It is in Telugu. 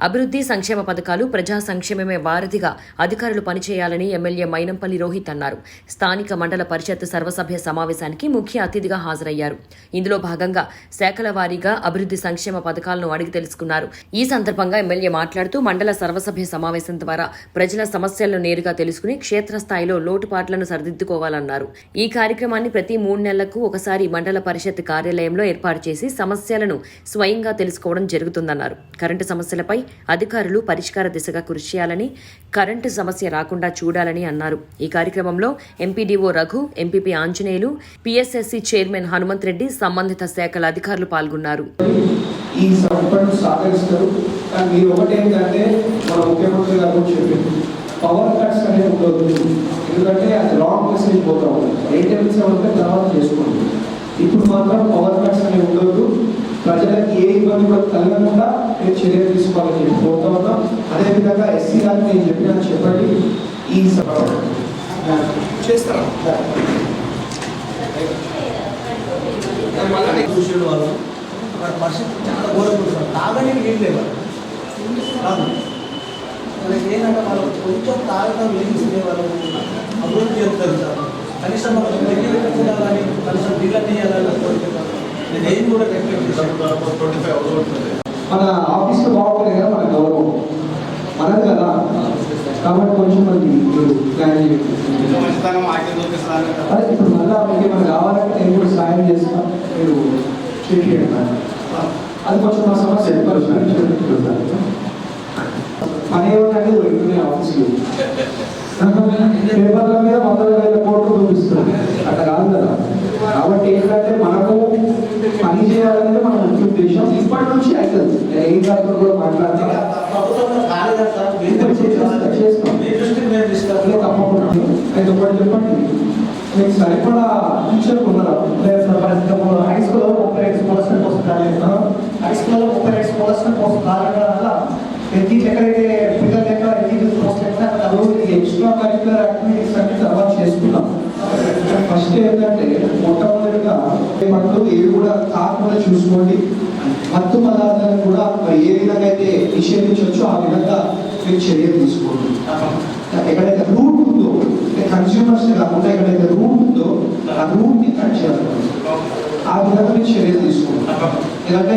అభివృద్ధి సంక్షేమ పథకాలు ప్రజా సంక్షేమమే వారధిగా అధికారులు పనిచేయాలని ఎమ్మెల్యే మైనంపల్లి రోహిత్ అన్నారు. స్థానిక మండల పరిషత్ సర్వసభ్య సమావేశానికి ముఖ్య అతిథిగా హాజరయ్యారు. ఇందులో భాగంగా శాఖల వారీగా అభివృద్ధి సంక్షేమ పథకాలను అడిగి తెలుసుకున్నారు. ఈ సందర్భంగా ఎమ్మెల్యే మాట్లాడుతూ మండల సర్వసభ్య సమావేశం ద్వారా ప్రజల సమస్యలను నేరుగా తెలుసుకుని క్షేత్రస్థాయిలో లోటుపాట్లను సరిదిద్దుకోవాలన్నారు. ఈ కార్యక్రమాన్ని ప్రతి మూడు నెలలకు ఒకసారి మండల పరిషత్ కార్యాలయంలో ఏర్పాటు చేసి సమస్యలను స్వయంగా తెలుసుకోవడం జరుగుతుందన్నారు. కరెంటు సమస్యలపై అధికారులు పరిష్కార దిశగా కృషి చేయాలని కరెంటు సమస్య రాకుండా చూడాలని అన్నారు. ఈ కార్యక్రమంలో MPDO Raghu MPP Anjaneyulu PSSC chairman Hanumanth Reddy సంబంధిత శాఖల అధికారులు పాల్గొన్నారు. ఈ సంపన్ను కానీ ఒకటేంటంటే మన ముఖ్యమంత్రి గారు పవర్ కట్స్ అనేది ఉండదు. ఎందుకంటే అది లాంగ్ మెసేజ్ పోతా. ఏ టైమ్స్ ఉంటే తర్వాత చేసుకోండి. ఇప్పుడు మాత్రం పవర్ కట్స్ అనేవి ఉండదు. ప్రజలకు ఏ ఇబ్బంది కూడా కలగకుండా మీరు చర్యలు తీసుకోవాలని చెప్పి కోరుతా ఉన్నాం. అదేవిధంగా ఎస్సీ గారికి నేను చెప్పినా చెప్పండి. ఈ చేస్తారా? చూసిన వాళ్ళు పరిస్థితి చాలా సార్ తాగని నీళ్ళు లేవు ఏంటంటే వాళ్ళు కొంచెం తాగడం లేని వాళ్ళు అభివృద్ధి చెప్తారు సార్ కూడా మన ఆఫీస్లో బాగుంటుంది కదా మన గౌరవం మనది కదా. కాబట్టి కొంచెం మీరు ప్లాన్ చేయండి. అదే ఇప్పుడు మళ్ళా మీకు ఏమైనా కావాలంటే నేను కూడా సాయం చేస్తా. మీరు చేయండి. అది కొంచెం మా సమస్య ఏమంటే వెంటనే ఆఫీస్లో. పేపర్ల మీద వందల వేల కోట్లు చూపిస్తుంది. అట్లా కాదు కదా. కాబట్టి ఏంటంటే పని చేయాలనేది మన ముఖ్య ఉద్దేశం ఇప్పటి నుంచి అవుతుంది ఏం కాదు కూడా మాట్లాడతా? ప్రభుత్వంలో కాలేదా సార్ ఇప్పుడు చేస్తాం, చేస్తాం. మీ దృష్టికి మేము అట్లే తీసుకెళ్తాం తప్పకుండా. అయితే ఒకటి చెప్పండి. మీకు సరిపడా టీచర్ ఉన్నారా హై స్కూల్లో ముప్పై ఐదు స్కాలర్షిప్ కోసం కాలేదు హై స్కూల్లో ముప్పై ఐదు కారణం వల్ల ప్రతి ఎక్కడైతే పండ్లు ఏవి కూడా కాకుండా చూసుకోండి. మత్తు పదార్థాలను కూడా మరి ఏ విధంగా అయితే నిషేధించవచ్చో ఆ విధంగా మీరు చర్యలు తీసుకోండి. ఎక్కడైతే రూట్ ఉందో కన్స్యూమర్స్ కాకుండా ఎక్కడైతే రూట్ ఉందో ఆ రూట్ని కట్ చేయాలి. ఆ విధంగా మీరు చర్యలు తీసుకోండి. ఎందుకంటే